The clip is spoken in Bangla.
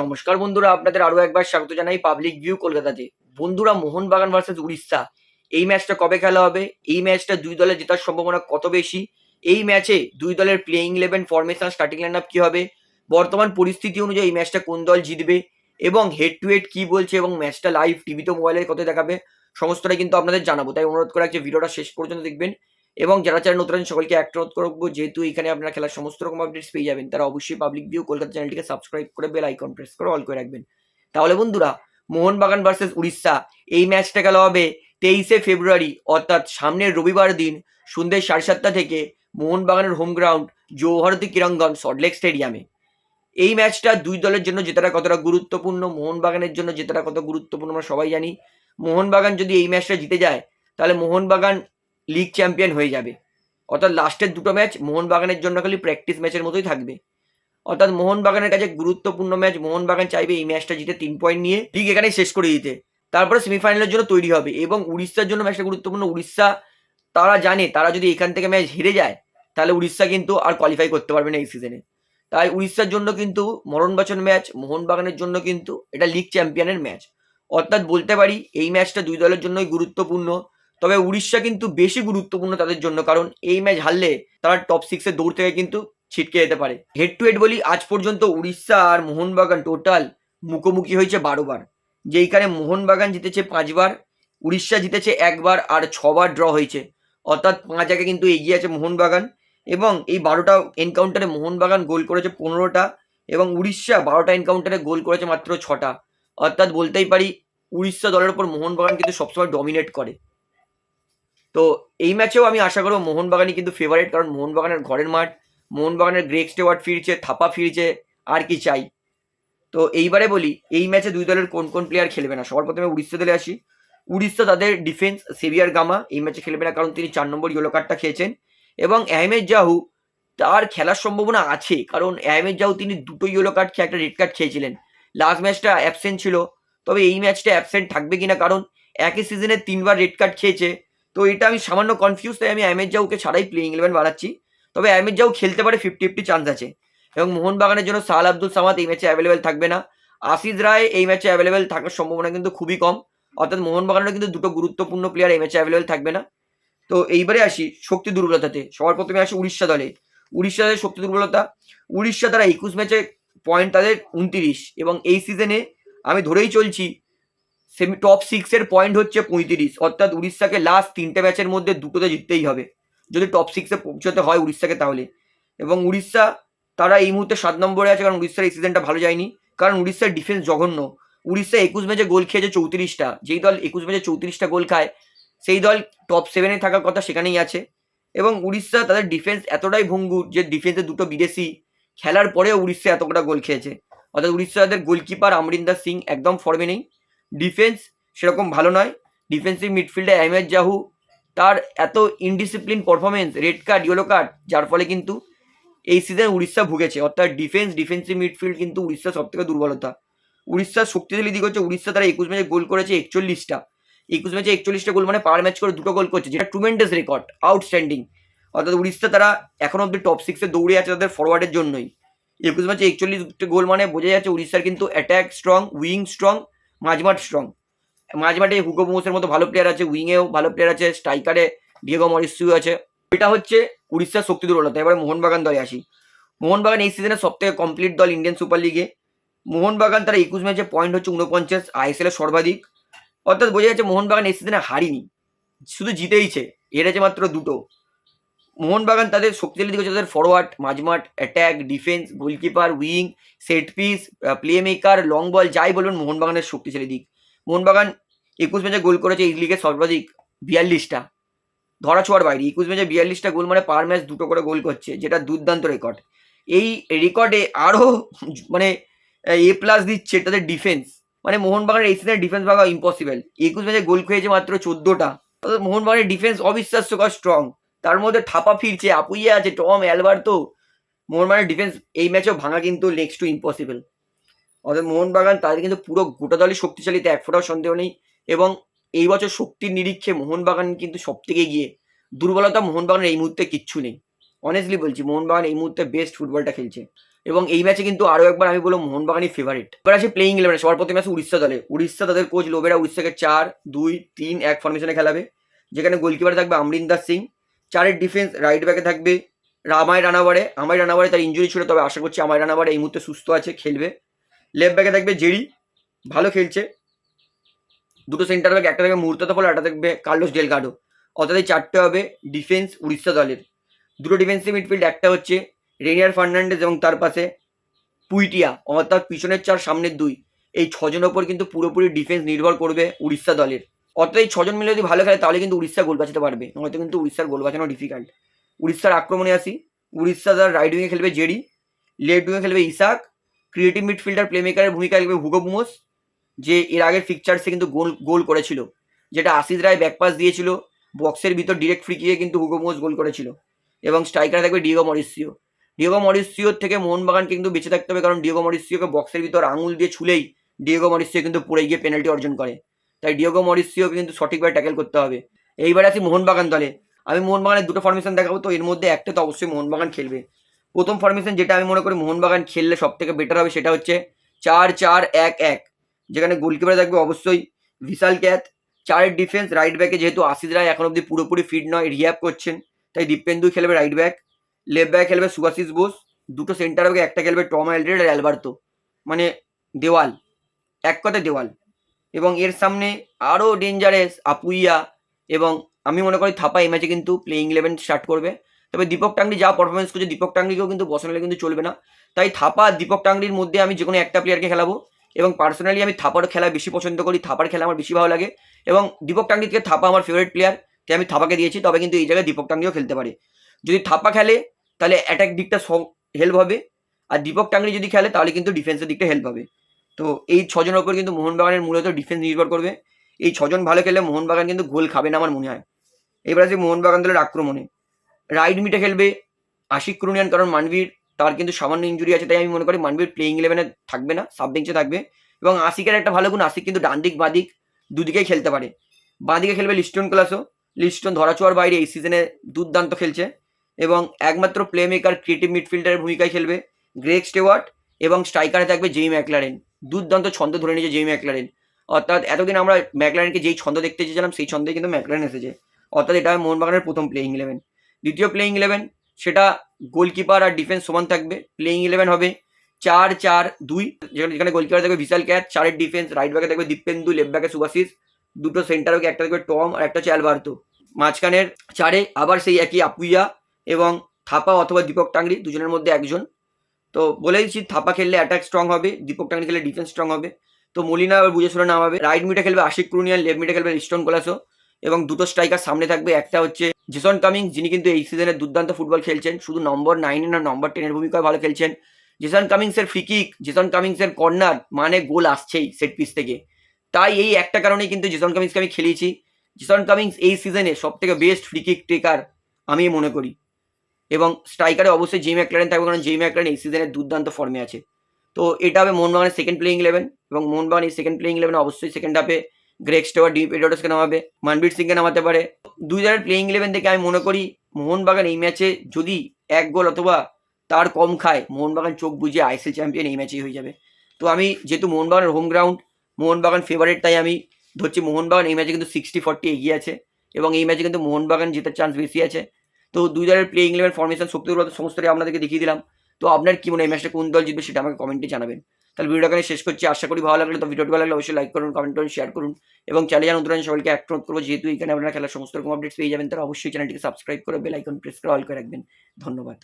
নমস্কার বন্ধুরা, আপনাদের আরও একবার স্বাগত জানাই পাবলিক ভিউ কলকাতাতে। বন্ধুরা, মোহনবাগান ভার্সেস উড়িষ্যা। এই ম্যাচটা কবে খেলা হবে? এই ম্যাচটা দুই দলের জেতার সম্ভাবনা কত বেশি? এই ম্যাচে দুই দলের playing eleven formation starting line up কি হবে? বর্তমান পরিস্থিতি অনুযায়ী এই ম্যাচটা কোন দল জিতবে? এবং হেড টু হেড কি বলছে? এবং ম্যাচটা লাইভ টিভিতে মোবাইলে কত দেখাবে? সমস্তটা কিন্তু আপনাদের জানাব। তাই অনুরোধ করে রাখছি ভিডিওটা শেষ পর্যন্ত দেখবেন। এবং যারা যারা নতুন সকলকে একটা অনুরোধ করব যেহেতু এখানে আপনারা খেলার সমস্ত রকম আপডেটস পেয়ে যাবেন, তারা অবশ্যই পাবলিক ভিউ কলকাতা চ্যানেলটিকে সাবস্ক্রাইব করে বেল আইকন প্রেস করে অল করে রাখবেন। তাহলে বন্ধুরা, মোহনবাগান ভার্সেস উড়িষ্যা, এই ম্যাচটা খেলা হবে তেইশে ফেব্রুয়ারি, অর্থাৎ সামনের রবিবার দিন সন্ধ্যে সাড়ে সাতটা থেকে মোহনবাগানের হোম গ্রাউন্ড জৌহরতি কিরঙ্গন সল্টলেক স্টেডিয়ামে এই ম্যাচটা দুই দলের জন্য জেতাটা কতটা গুরুত্বপূর্ণ, মোহনবাগানের জন্য জেতাটা কত গুরুত্বপূর্ণ আমরা সবাই জানি। মোহনবাগান যদি এই ম্যাচটা জিতে যায়, তাহলে মোহনবাগান লিগ চ্যাম্পিয়ন হয়ে যাবে। অর্থাৎ লাস্টের দুটো ম্যাচ মোহনবাগানের জন্য খালি প্র্যাকটিস ম্যাচের মতোই থাকবে। অর্থাৎ মোহনবাগানের কাছে গুরুত্বপূর্ণ ম্যাচ মোহনবাগান চাইবে এই ম্যাচটা জিতে তিন পয়েন্ট নিয়ে লিগ এখানে শেষ করে দিতে। তারপরে সেমিফাইনালের জন্য তৈরি হবে এবং উড়িষ্যার জন্য ম্যাচটা গুরুত্বপূর্ণ। উড়িষ্যা তারা জানে, তারা যদি এখান থেকে ম্যাচ হেরে যায়, তাহলে উড়িষ্যা কিন্তু আর কোয়ালিফাই করতে পারবে না এই সিজনে তাই উড়িষ্যার জন্য কিন্তু মরণবাচন ম্যাচ মোহনবাগানের জন্য কিন্তু এটা লিগ চ্যাম্পিয়নের ম্যাচ অর্থাৎ বলতে পারি, এই ম্যাচটা দুই দলের জন্যই গুরুত্বপূর্ণ। তবে উড়িষ্যা কিন্তু বেশি গুরুত্বপূর্ণ তাদের জন্য, কারণ এই ম্যাচ হারলে তারা টপ সিক্সের দৌড় থেকে কিন্তু ছিটকে যেতে পারে। হেড টু হেড বলি, আজ পর্যন্ত উড়িষ্যা আর মোহনবাগান টোটাল মুখোমুখি হয়েছে বারো বার। যেইখানে মোহনবাগান জিতেছে পাঁচবার উড়িষ্যা জিতেছে একবার আর ছবার ড্র হয়েছে। অর্থাৎ পাঁচ আগে কিন্তু এগিয়ে আছে মোহনবাগান এবং এই বারোটা এনকাউন্টারে মোহনবাগান গোল করেছে পনেরোটা এবং উড়িষ্যা বারোটা এনকাউন্টারে গোল করেছে মাত্র ছটা। অর্থাৎ বলতেই পারি, উড়িষ্যা দলের উপর মোহনবাগান কিন্তু সবসময় ডমিনেট করে। তো এই ম্যাচেও আমি আশা করব মোহনবাগানই কিন্তু ফেভারিট কারণ মোহনবাগানের ঘরের মাঠ, মোহনবাগানের গ্রেক স্টেওয়ার্ড ফিরছে, থাপা ফিরছে, আর কি চাই। তো এইবারে বলি, এই ম্যাচে দুই দলের কোন কোন প্লেয়ার খেলবে না? সবার প্রথমে উড়িষ্যা দলে আসি। উড়িষ্যা তাদের ডিফেন্স সেভিয়ার গামা এই ম্যাচে খেলবে না কারণ তিনি চার নম্বর ইয়েলো কার্ডটা খেয়েছেন। এবং আহমেদ জাহু তার খেলার সম্ভাবনা আছে, কারণ আহমেদ জাহু তিনি দুটো ইয়েলো কার্ড খেয়ে একটা রেড কার্ড খেয়েছিলেন। লাস্ট ম্যাচটা অ্যাবসেন্ট ছিল, তবে এই ম্যাচটা অ্যাবসেন্ট থাকবে কিনা? কারণ একই সিজনে তিনবার রেড কার্ড খেয়েছে। তো এটা আমি সামান্য কনফিউজ তাই আমি আহমেদ জাউকে ছাড়াই প্লেইং ইলেভেন বাড়াচ্ছি। তবে আহমেদ জাহু খেলতে পারে ফিফটি ফিফটি চান্স আছে। এবং মোহনবাগানের জন্য সাল আব্দুল সামাদ এই ম্যাচে অ্যাভেলেবেল থাকবে না। আশিস রায় এই ম্যাচে অ্যাভেলেবেল থাকার সম্ভাবনা কিন্তু খুবই কম। অর্থাৎ মোহনবাগানের কিন্তু দুটো গুরুত্বপূর্ণ প্লেয়ার এই ম্যাচে অ্যাভেলেবেল থাকবে না। তো এইবারে আসি শক্তি দুর্বলতাতে। সবার প্রথমে আসি উড়িষ্যা দলে। উড়িষ্যা দলের শক্তি দুর্বলতা। উড়িষ্যা তারা একুশ ম্যাচে পয়েন্ট তাদের উনতিরিশ। এবং এই সিজনে আমি ধরেই চলছি সেমি টপ সিক্সের পয়েন্ট হচ্ছে পঁয়ত্রিশ। অর্থাৎ উড়িষ্যাকে লাস্ট তিনটে ম্যাচের মধ্যে দুটোতে জিততেই হবে। যদি টপ সিক্সে পৌঁছতে হয় উড়িষ্যাকে তাহলে। এবং উড়িষ্যা, তারা এই মুহূর্তে সাত নম্বরে আছে কারণ উড়িষ্যার এই সিজনটা ভালো যায়নি। কারণ উড়িষ্যার ডিফেন্স জঘন্য। উড়িষ্যা একুশ ম্যাচে গোল খেয়েছে চৌত্রিশটা। যেই দল একুশ ম্যাচে চৌত্রিশটা গোল খায়, সেই দল টপ সেভেনে থাকার কথা সেখানেই আছে। এবং উড়িষ্যা তাদের ডিফেন্স এতটাই ভঙ্গুর যে ডিফেন্সে দুটো বিদেশি খেলার পরেও উড়িষ্যা এতটা গোল খেয়েছে। অর্থাৎ উড়িষ্যা তাদের গোলকিপার আমরিন্দর সিং একদম ফর্মে নেই। ডিফেন্স সেরকম ভালো নয়। ডিফেন্সিভ মিডফিল্ডে আহমেদ জাহু তার এত indiscipline performance red card yellow card যার ফলে কিন্তু এই সিজনে উড়িষ্যা ভুগেছে। অর্থাৎ ডিফেন্স ডিফেন্সিভ মিডফিল্ড কিন্তু উড়িষ্যার সব থেকে দুর্বলতা। উড়িষ্যার শক্তিশালী দিক হচ্ছে, উড়িষ্যা তারা একুশ ম্যাচে গোল করেছে একচল্লিশটা। একুশ ম্যাচে একচল্লিশটা গোল মানে পার ম্যাচ করে দুটো গোল করছে, যেটা ট্রুমেন্ডাস রেকর্ড আউটস্ট্যান্ডিং অর্থাৎ উড়িষ্যা তারা এখন অব্দি টপ সিক্সে দৌড়ে আছে তাদের ফরওয়ার্ডের জন্যই। একুশ ম্যাচে একচল্লিশ গোল মানে বোঝা যাচ্ছে উড়িষ্যার কিন্তু অ্যাটাক স্ট্রং উইং স্ট্রং মাঝমাঠ স্ট্রং মাঝমাঠে হুগো মোসের মতো ভালো প্লেয়ার আছে উইংয়েও ভালো প্লেয়ার আছে স্ট্রাইকারে ডিয়েগো মরিসিউ আছে। এটা হচ্ছে উড়িষ্যার শক্তি দুর্বলতা। এবারে মোহনবাগান দলে আসি। মোহনবাগান এই সিজনে সব থেকে কমপ্লিট দল ইন্ডিয়ান সুপার লিগে মোহনবাগান তারা একুশ ম্যাচে পয়েন্ট হচ্ছে উনপঞ্চাশ আইএসএল এর সর্বাধিক। অর্থাৎ বোঝা যাচ্ছে মোহনবাগান এই সিজনে হারিনি। শুধু জিতেইছে। হেরেছে মাত্র দুটো। মোহনবাগান তাদের শক্তিশালী দিক হচ্ছে তাদের forward মাঝমাঠ attack defence goalkeeper wing set piece play maker long ball যাই বলবেন মোহনবাগানের শক্তিশালী দিক। মোহনবাগান একুশ ম্যাচে গোল করেছে এই লিগে সর্বাধিক বিয়াল্লিশটা। ধরা ছোঁয়ার বাইরে, একুশ ম্যাচে বিয়াল্লিশটা গোল মানে পার ম্যাচ দুটো করে গোল করছে, যেটা দুর্দান্ত রেকর্ড এই রেকর্ডে আরও মানে এ প্লাস দিচ্ছে তাদের ডিফেন্স মানে মোহনবাগানের এই সিজনের ডিফেন্স ভাগা ইম্পসিবল একুশ ম্যাচে গোল খেয়েছে মাত্র চোদ্দোটা। মোহনবাগানের ডিফেন্স অবিশ্বাস্যকর স্ট্রং তার মধ্যে থাপা ফিরছে, আপুইয়ে আছে, টম, অ্যালবার্তো। মোহনবাগানের ডিফেন্স এই ম্যাচেও ভাঙা কিন্তু নেক্সট টু ইম্পসিবল অর্থাৎ মোহনবাগান তাদের কিন্তু পুরো গোটা দলই শক্তিশালীতে এক ফোটাও সন্দেহ নেই এবং এই বছর শক্তির নিরীক্ষে মোহনবাগান কিন্তু সব থেকে গিয়ে দুর্বলতা মোহনবাগানের এই মুহূর্তে কিচ্ছু নেই। অনেস্টলি বলছি, মোহনবাগান এই মুহূর্তে বেস্ট ফুটবলটা খেলছে। এবং এই ম্যাচে কিন্তু আরও একবার আমি বলব, মোহনবাগানই ফেভারিট এবার আছে প্লেইং ইলেভেন সবার প্রথমে আছে উড়িষ্যা দলে। উড়িষ্যা তাদের কোচ লোবেরা উড়িষ্যাকে চার, দুই, তিন, এক ফরমেশনে খেলাবে। যেখানে গোলকিপার থাকবে আমরিন্দার সিং। চারের ডিফেন্স রাইট ব্যাকে থাকবে। রামায় রানাবারে আমায় রানাবারে তার ইঞ্জুরি ছিল, তবে আশা করছি আমায় রানাবারে এই মুহূর্তে সুস্থ আছে, খেলবে। লেফট ব্যাকে থাকবে জেরি, ভালো খেলছে। দুটো সেন্টার ব্যাক একটা থাকবে মুহূর্ত ফল একটা থাকবে কার্লোস ডেলগাডো। অর্থাৎ এই চারটে হবে ডিফেন্স উড়িষ্যা দলের। দুটো ডিফেন্সিভ মিডফিল্ড একটা হচ্ছে রেনিয়ার ফার্নান্ডেজ এবং তার পাশে পুইটিয়া, অর্থাৎ পিছনের চার, সামনের দুই। এই ছজনের ওপর কিন্তু পুরোপুরি ডিফেন্স নির্ভর করবে উড়িষ্যা দলের। অর্থাৎ এই ছজন মিলে যদি ভালো খেলে, তাহলে কিন্তু উড়িষ্যা গোল বাঁচাতে পারবে। নয়তো কিন্তু উড়িষ্যার গোল বাঁচানো ডিফিকাল্ট উড়িষ্যার আক্রমণে আসি। উড়িষ্যা তার রাইট উইংয়ে খেলবে জেডি লেফট উইংয়ে খেলবে ইসাক। ক্রিয়েটিভ মিডফিল্ডার প্লেমেকারের ভূমিকা খেলবে হুগো বুমোস, যে এর আগের ফিকচার্সে কিন্তু গোল গোল করেছিল। যেটা আশিস রায় ব্যাকপাস দিয়েছিল। বক্সের ভিতর ডিরেক্ট ফ্রি কিয়ে কিন্তু হুগো বুমোস গোল করেছিল। এবং স্ট্রাইকারে থাকবে ডিগো মরিসিও ডিয়েগো মরিসিওর থেকে মোহনবাগানকে কিন্তু বেঁচে থাকতে হবে, কারণ ডিয়েগো মরিসিওকে বক্সের ভিতর আঙুল দিয়ে ছুলেই ডিয়েগো মরিসিও কিন্তু পড়ে গিয়ে পেনাল্টি অর্জন করে। তাই ডিয়েগো মরিসিওকে কিন্তু সঠিকভাবে ট্যাকেল করতে হবে। এইবার আছি মোহনবাগান দলে। আমি মোহনবাগানের দুটো ফরমেশন দেখাবো, তো এর মধ্যে একটা তো অবশ্যই মোহনবাগান খেলবে। প্রথম ফরমেশন যেটা আমি মনে করি মোহনবাগান খেললে সব থেকে বেটার হবে, সেটা হচ্ছে চার চার এক এক, যেখানে গোলকিপারে থাকবে অবশ্যই বিশাল ক্যাথ চারের ডিফেন্স রাইট ব্যাকে যেহেতু আশিস রায় এখন অব্দি পুরোপুরি ফিট নয় রিহ্যাব করছেন, তাই দীপেন্দু খেলবে রাইট ব্যাক লেফট ব্যাক খেলবে সুভাশিস বোস, দুটো সেন্টার ব্যাকে একটা খেলবে টম অ্যালড্রেড আর অ্যালবার্তো। মানে দেওয়াল, এক কথায় দেওয়াল। এবং এর সামনে আরও ডেঞ্জারাস আপুইয়া এবং আমি মনে করি থাপা এই ম্যাচে কিন্তু প্লেইং ইলেভেন স্টার্ট করবে। তবে দীপক টাংরি যা পারফরমেন্স করছে, দীপক টাংরিকেও কিন্তু বসালে কিন্তু চলবে না। তাই থাপা, দীপক টাংরির মধ্যে আমি যে কোনো একটা প্লেয়ারকে খেলাবো এবং পার্সোনালি আমি থাপার খেলা বেশি পছন্দ করি, থাপার খেলা আমার বেশি ভালো লাগে এবং দীপক টাংরি থেকে থাপা আমার ফেভারিট প্লেয়ার তাই আমি থাপাকে দিয়েছি, তবে কিন্তু এই জায়গায় দীপক টাংরিও খেলতে পারে। যদি থাপা খেলে, তাহলে অ্যাটাক দিকটা হেল্প হবে। আর দীপক টাংরি যদি খেলে, তাহলে কিন্তু ডিফেন্সের দিকটা হেল্প হবে। তো এই ছজনের ওপর কিন্তু মোহনবাগানের মূলত ডিফেন্স নির্ভর করবে। এই ছজন ভালো খেললে মোহনবাগান কিন্তু গোল খাবে না আমার মনে হয়। এবার আছে মোহনবাগান দলের আক্রমণে। রাইট মিটে খেলবে আশিক ক্রুনিয়ান কারণ মানবীর তার কিন্তু সামান্য ইঞ্জুরি আছে, তাই আমি মনে করি মানবীর প্লেইং ইলেভেনে থাকবে না সাব বেঞ্চে থাকবে। এবং আশিকের একটা ভালো গুণ, আশিক কিন্তু ডান দিক বাদিক দুদিকেই খেলতে পারে। বাঁদিকে খেলবে লিস্টন ক্লাসও লিস্টন ধরাছোয়ার বাইরে এই সিজনে দুর্দান্ত খেলছে। এবং একমাত্র প্লে মেকার ক্রিয়েটিভ মিডফিল্ডারের ভূমিকায় খেলবে গ্রেক স্টেওয়ার্ট এবং স্ট্রাইকারে থাকবে জেই ম্যাকলারেন দুর্দান্ত ছন্দ ধরে নিয়েছে জেই ম্যাকলারেন। অর্থাৎ এতদিন আমরা ম্যাকলারেনকে যেই ছন্দ দেখতে চেয়েছিলাম, সেই ছন্দে কিন্তু ম্যাকলারেন এসেছে। অর্থাৎ এটা মোহনবাগানের প্রথম প্লেইং ইলেভেন দ্বিতীয় প্লেইং ইলেভেন সেটা গোলকিপার আর ডিফেন্স সমান থাকবে। প্লেইং ইলেভেন হবে চার চার দুই, যেখানে যেখানে গোলকিপার থাকবে বিশাল ক্যাচ চারের ডিফেন্স রাইট ব্যাকে থাকবে দীপেন্দু লেফট ব্যাকে সুভাশিস দুটো সেন্টার ব্যাকে একটা থাকবে টম আর একটা হচ্ছে অ্যালবার্তো। মাঝখানের চারে আবার সেই একই আপুইয়া এবং থাপা অথবা দীপক টাংরি, দুজনের মধ্যে একজন। তো বলে দিচ্ছি, থাপা খেললে অ্যাটাক স্ট্রং হবে, দীপক টাংরি খেললে ডিফেন্স স্ট্রং হবে। তো মলিনা আবার বুঝে শুনে নামাবে। রাইট মিডে খেলবে আশিক ক্রুনিয়ান লেফট মিডে খেলবে লিস্টন কোলাসো এবং দুটো স্ট্রাইকার সামনে থাকবে। একটা হচ্ছে জেসন কামিং, যিনি কিন্তু এই সিজনে দুর্দান্ত ফুটবল খেলছেন। শুধু নম্বর নাইনে না নম্বর টেনের ভূমিকায় ভালো খেলছেন। জেসন কামিংসের ফ্রিকিক জেসন কামিংসের কর্নার মানে গোল আসছেই সেট পিস থেকে। তাই এই একটা কারণেই কিন্তু জেসন কামিংসকে আমি খেলিয়েছি। জেসন কামিংস এই সিজনে সব থেকে বেস্ট ফ্রিকিক টেকার আমি মনে করি। এবং স্ট্রাইকারে অবশ্যই জেই ম্যাকলারেন থাকবে কারণ জেই ম্যাকলারেন এই সিজনে দুর্দান্ত ফর্মে আছে। তো এটা হবে মোহনবাগানের সেকেন্ড প্লেইং ইলেভেন এবং মোহনবাগান এই সেকেন্ড প্লেইং ইলেভেন অবশ্যই সেকেন্ড হাফে গ্রেক স্টোয়ার ডিপ এডোটাসকে নামাবে মানবীর সিংকে নামাতে পারে। দুই জায়গার প্লেইং ইলেভেন থেকে আমি মনে করি মোহনবাগান এই ম্যাচে যদি এক গোল অথবা তার কম খায়, মোহনবাগান চোখ বুঝিয়ে আইসিএল চ্যাম্পিয়ন এই ম্যাচেই হয়ে যাবে। তো আমি যেহেতু মোহনবাগানের হোম গ্রাউন্ড মোহনবাগান ফেভারিট তাই আমি ধরছি মোহনবাগান এই ম্যাচে কিন্তু সিক্সটি ফর্টি এগিয়ে আছে এবং এই ম্যাচে কিন্তু মোহনবাগান জেতার চান্স বেশি আছে। তো দুই দলের প্লেইং ইলেভেন ফর্মেশন শক্তিগুলো সমস্তটাই আপনাদেরকে দেখিয়ে দিলাম। তো আপনার কি মনে হয় ম্যাচটা কোন দল জিতবে সেটা আমাকে কমেন্টে জানাবেন। তাহলে ভিডিওটা এখানে শেষ করছি। আশা করি ভালো লাগলে। তো ভিডিওটি ভালো লাগলে অবশ্যই লাইক করুন কমেন্ট করুন শেয়ার করুন। এবং চ্যানেল জানুন নতুন সবাইকে অ্যাক্ট করব, যেহেতু এখানে আপনারা খেলার সমস্ত রকম আপডেটস পেয়ে যাবেন, তারা অবশ্যই চ্যানেলটিকে সাবস্ক্রাইব করে বেল আইকন প্রেস করে অল করে রাখবেন। ধন্যবাদ।